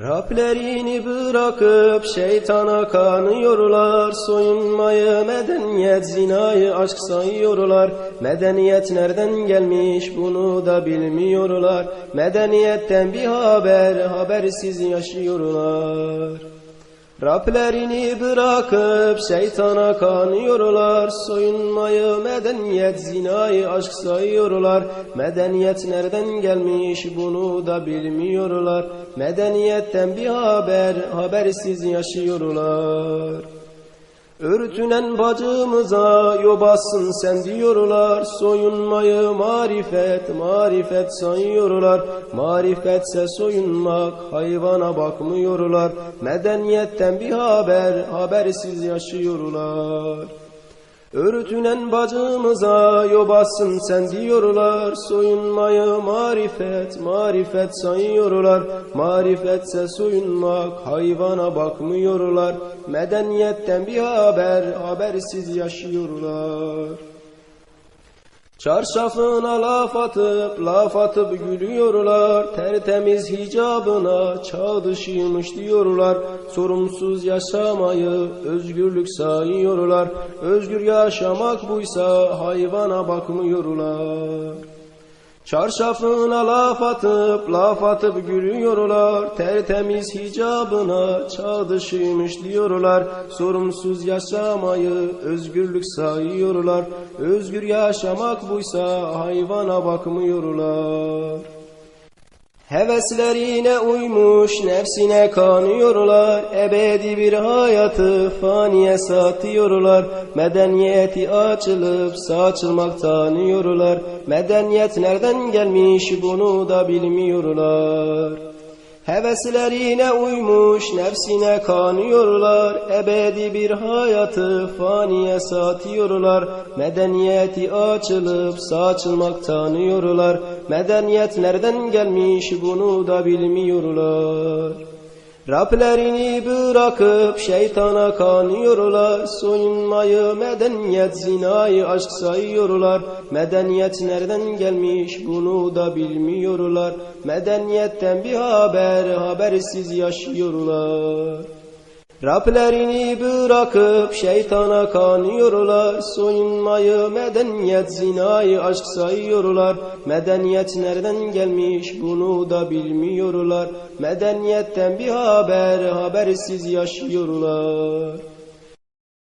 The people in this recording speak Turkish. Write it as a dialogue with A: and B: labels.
A: Rablerini bırakıp şeytana kanıyorlar Soyunmayı medeniyet zinayı aşk sayıyorlar. Medeniyet nereden gelmiş bunu da bilmiyorlar. Medeniyetten bir haber habersiz yaşıyorlar Rablerini bırakıp şeytana kanıyorlar Soyunmayı medeniyet zinayı aşk sayıyorlar. Medeniyet nereden gelmiş bunu da bilmiyorlar. Medeniyetten bir haber habersiz yaşıyorlar Örtünen bacımıza yobasın sen diyorlar. Soyunmayı marifet, marifet sayıyorlar. Marifetse soyunmak, hayvana bakmıyorlar. Medeniyetten bir haber, habersiz yaşıyorlar Örtünen bacımıza yobasın sen diyorlar. Soyunmayı marifet, marifet sayıyorlar. Marifetse soyunmak, hayvana bakmıyorlar. Medeniyetten bir haber, habersiz yaşıyorlar Çarşafına laf atıp, laf atıp gülüyorlar. Tertemiz hicabına çağ dışıymış diyorlar. Sorumsuz yaşamayı özgürlük sayıyorlar. Özgür yaşamak buysa hayvana bakmıyorlar Çarşafına laf atıp, laf atıp gülüyorlar. Tertemiz hicabına çağ dışıymış diyorlar. Sorumsuz yaşamayı özgürlük sayıyorlar. Özgür yaşamak buysa hayvana bakmıyorlar Heveslerine uymuş nefsine kanıyorlar. Ebedi bir hayatı faniye satıyorlar. Medeniyeti açılıp saçılmak tanıyorlar. Medeniyet nereden gelmiş bunu da bilmiyorlar Heveslerine uymuş nefsine kanıyorlar. Ebedi bir hayatı faniye satıyorlar. Medeniyeti açılıp saçılmak tanıyorlar. Medeniyet nereden gelmiş bunu da bilmiyorlar Rablerini bırakıp şeytana kanıyorlar Soyunmayı medeniyet zinayı aşk sayıyorlar. Medeniyet nereden gelmiş bunu da bilmiyorlar. Medeniyetten bir haber habersiz yaşıyorlar Rablerini bırakıp şeytana kanıyorlar. Soyunmayı medeniyet zinayı aşk sayıyorlar. Medeniyet nereden gelmiş bunu da bilmiyorlar. Medeniyetten bir haber habersiz yaşıyorlar